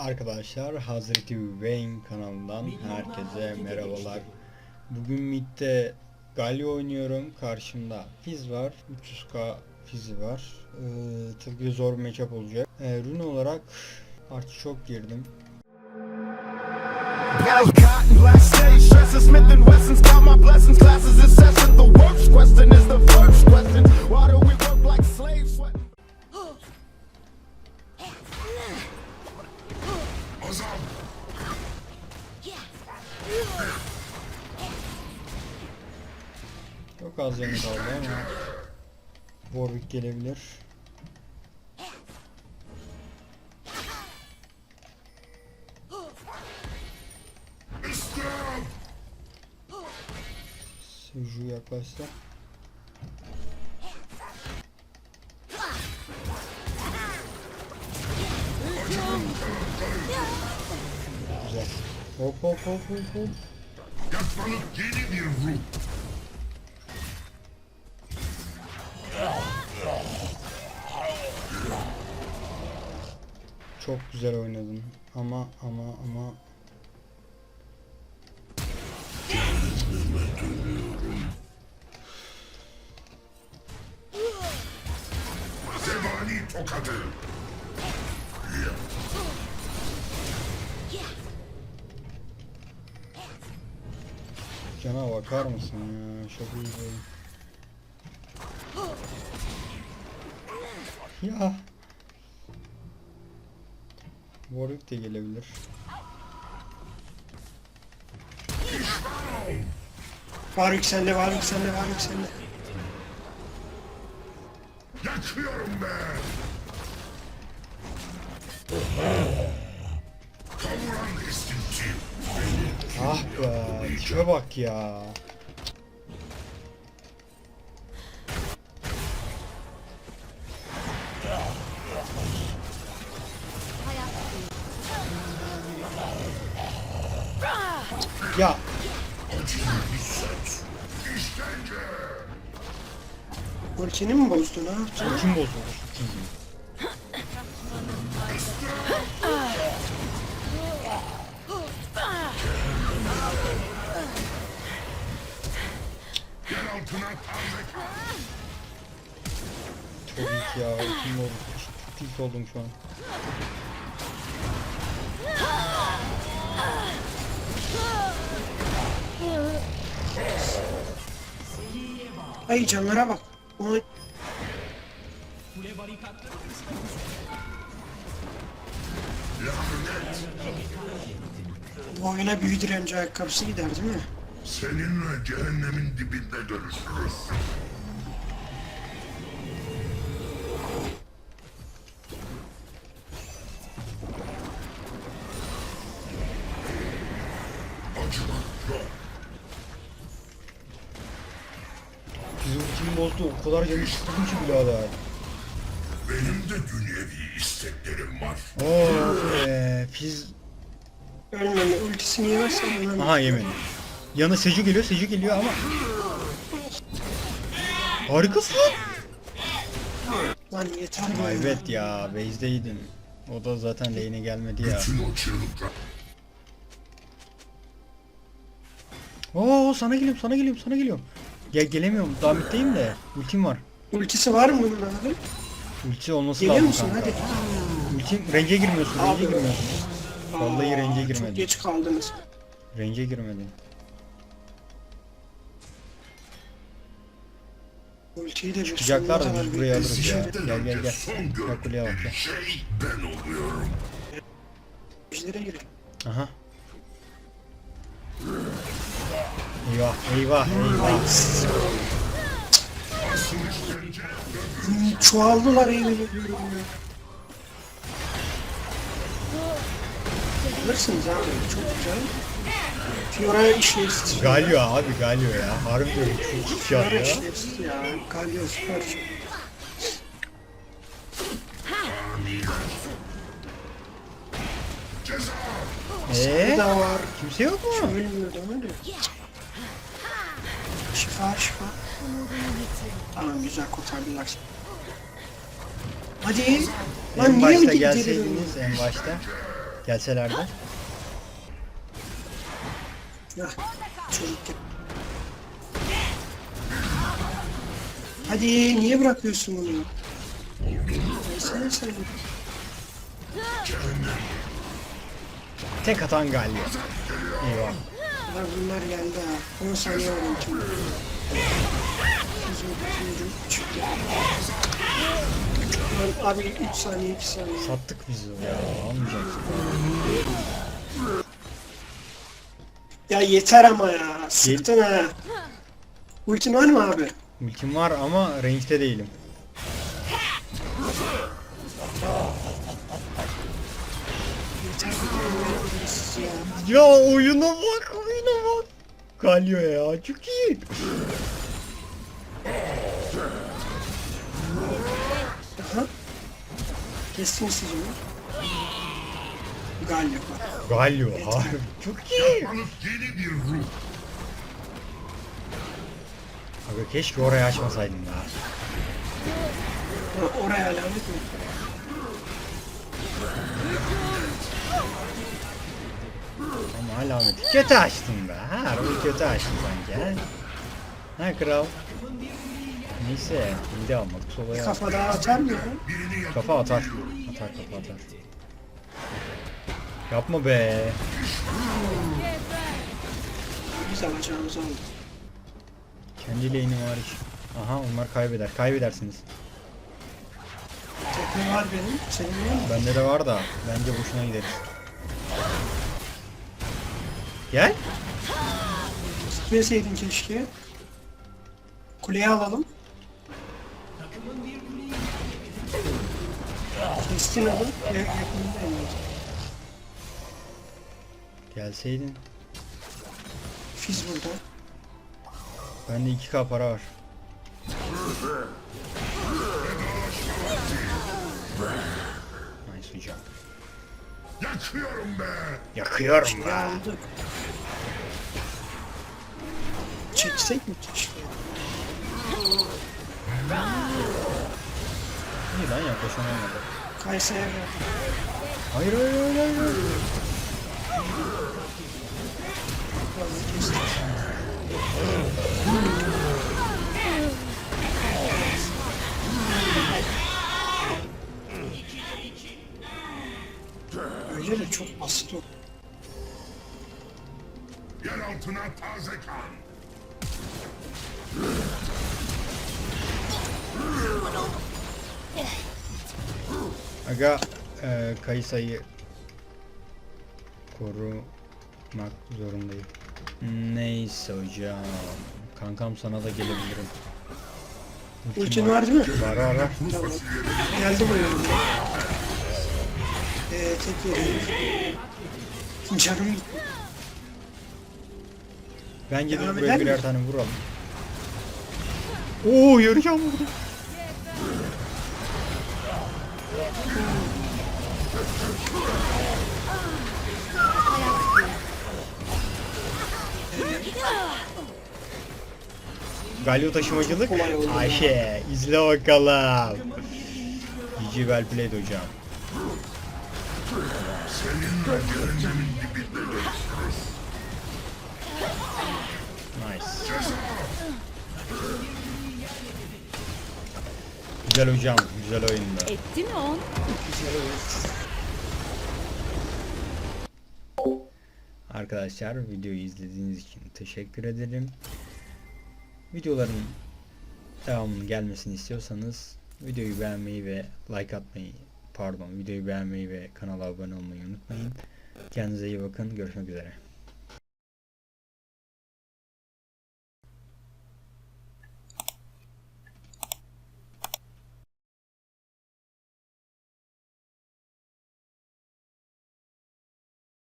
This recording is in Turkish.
Arkadaşlar Hazreti Wayne kanalından herkese merhabalar. Bugün midde Galio oynuyorum. Karşımda Fizz var. 300k Fizz'i var. Ee, tabii ki zor bir matchup olacak. Ee, rune olarak artı çok girdim. Çok az yanı kaldı ama Warwick gelebilir. Suju yaklaşsa. Güzel. Hop hop hop hop hop. Yakmalık yeni bir ruh. Çok güzel oynadın. Ama ama ama cana bakar mısın ya? Bir oyun. Ya. Warwick de gelebilir. Var yükseldi, var yükseldi, var yükseldi. Yakıyorum be. Ah be, tipe bak ya. Ya. Burkini mi bozdu, ne yaptı? kim bozuldu? İyi ya. Kim? Çok tilt oldum şu an. Ay canlara bak. Onu... Bu oyuna büyü direnci ayakkabısı gider değil mi? Seninle cehennemin dibinde görüşürüz. Bizim kim bozdu? O kadar canı sıkıldım ki birader. Benim de dünyevi isteklerim var. Oh be. Fiz Ölmeme ultisini yemezsen ölmem. Aha yemedi. Yanı Seju geliyor, Seju geliyor ama. Harikasın. Lan yeter. Ay evet ya, base'deydin. O da zaten lane'e gelmedi ya. Bütün o çığlıklar Oo sana geliyorum, sana geliyorum, sana geliyorum. Gel gelemiyorum. Daha middeyim de. Ultim var. Ultisi var mı bunun abi? Ulti olması Geliyor lazım musun kanka. hadi? Ultim range'e girmiyorsun, range'e Abi. girmiyorsun. Vallahi range'e Aa, Çok girmedin. geç kaldınız. Range'e girmedin. Ultiyi de bir Çıkacaklar da sonuna biz kadar burayı alırız ya. Gel gel gel. Gel kuleye bak gel. şey ben oluyorum. Ejder'e girelim. Aha. Eyvah, eyvah, eyvah. Çoğaldılar ya. Alırsınız abi çok güzel. Fiora işlevsiz. Galio abi Galio ya. Harbi diyorum çok Fiora ya. işlevsiz ya. Galio süper. Eee? Daha var. Kimse yok mu? Ölmüyor mi? Şifa şifa. Tamam güzel kurtardılar. Hadi. Lan En niye mi başta geri gelseydiniz en başta. Gelselerdi. Çocuk. Hadi niye bırakıyorsun bunu? Sen sen. Tek atan Galio. Eyvah. Bak bunlar geldi ha. 10 saniye var ultim. Bizim ultim çıktı. Abi 3 saniye 2 saniye. Sattık biz o ya. Almayacağız. Ya yeter ama ya. Sıktın ha. Ultin var mı abi? Ultim var ama range'de değilim. Yeter. Ya. Oyuna bak. Galio ya çok iyi. Aha. Kestim sizimi. Galio. Galio harbi çok iyi. Yeni bir ruh. Abi keşke orayı açmasaydın ya. Ha, Oraya alamet mi? Alameti kötü açtın be. Harbi kötü açtın sanki ha. Ha kral. Neyse mide almadık solaya. Kafa daha atar mı? Kafa atar. Atar kafa atar. Yapma be. Kendi lane'i var iş. Aha onlar kaybeder. Kaybedersiniz. Tekne var benim. Senin var mı? Bende de var da bence boşuna gideriz. Gel. Gitmeseydin keşke. Kuleyi alalım. Kestin onu. Yakınındayım. Gelseydin. Fiz burada. Bende 2k para var. Nice hocam. Yakıyorum be. Yakıyorum Ya aldık. Çeksek mi keşke? İyi lan yaklaşamadı. Kayseri'ye verdim. Hayır hayır hayır hayır. hayır. Kestik. Öyle de çok basit oldu. Yer altına taze kan. Aga e, Kayısa'yı korumak zorundayım. Neyse hocam. Kankam sana da gelebilirim. Ultin var değil mi? Var var var. Tamam. Geldi buraya. Ee, tek yeri. Canım gitti. Ben gidip Devam buraya eder birer tane vuralım. Oo yarayacağım burada. Galio taşımacılık. Ayşe izle bakalım. GG well played hocam. Nice. Güzel hocam, güzel oyunda. Etti mi on? Arkadaşlar videoyu izlediğiniz için teşekkür ederim. Videoların devamının gelmesini istiyorsanız videoyu beğenmeyi ve like atmayı pardon videoyu beğenmeyi ve kanala abone olmayı unutmayın. Kendinize iyi bakın. Görüşmek üzere.